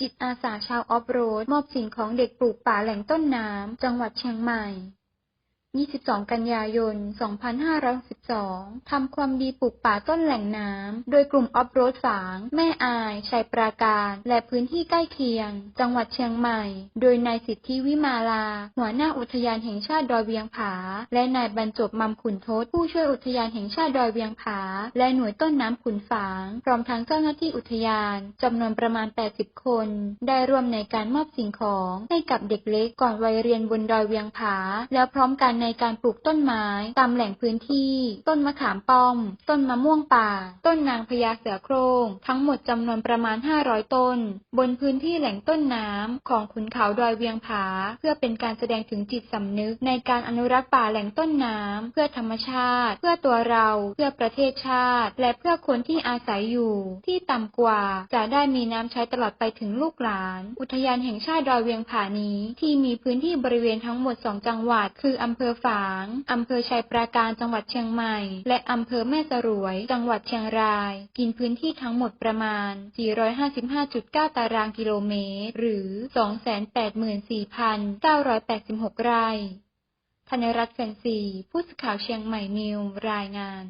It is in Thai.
จิตอาสาชาวออฟโรด มอบสิ่งของเด็กปลูกป่าแหล่งต้นน้ำ จังหวัดเชียงใหม่ 22 กันยายน 2512ทำความดีปลูกป่าต้นแหล่งน้ำ โดยกลุ่มออฟโรดฝาง แม่อาย ชัยปราการ และพื้นที่ใกล้เคียง จังหวัดเชียงใหม่ โดยนายสิทธิวิมาลา หัวหน้าอุทยานแห่งชาติดอยเวียงผา และนายบรรจบมัมขุนทศผู้ช่วยอุทยานแห่งชาติดอยเวียงผา และหน่วยต้นน้ำขุนฝางพร้อมทั้งเจ้าหน้าที่อุทยานจำนวนประมาณ 80 คน ได้ร่วมในการมอบสิ่งของให้กับเด็กเล็กก่อนวัยเรียนบนดอยเวียงผา แล้วพร้อมกันในในการปลูกต้นไม้ตามแหล่งพื้นที่ ต้นมะขามป้อม ต้นมะม่วงป่า ต้นนางพญาเสือโคร่งทั้งหมดจำนวนประมาณ 500 ต้น บนพื้นที่แหล่งต้นน้ำของขุนเขาดอยเวียงผา เพื่อเป็นการแสดงถึงจิตสำนึก ในการอนุรักษ์ป่าแหล่งต้นน้ำเพื่อธรรมชาติ เพื่อตัวเราเพื่อประเทศชาติ และเพื่อคนที่อาศัยอยู่ ที่ต่ำกว่าจะได้มีน้ำใช้ตลอดไปถึงลูกหลาน อุทยานแห่งชาติดอยเวียงผานี้ ที่มีพื้นที่บริเวณทั้งหมด 2 จังหวัด คืออำเภออฝาง อำเภอชัยปราการจังหวัดเชียงใหม่ และอำเภอแม่สรวย จังหวัดเชียงราย กินพื้นที่ทั้งหมดประมาณ 455.9 ตารางกิโลเมตร หรือ 284,986 ไร่ ธนรัตน์แสนซีผู้สื่อข่าวเชียงใหม่นิวรายงาน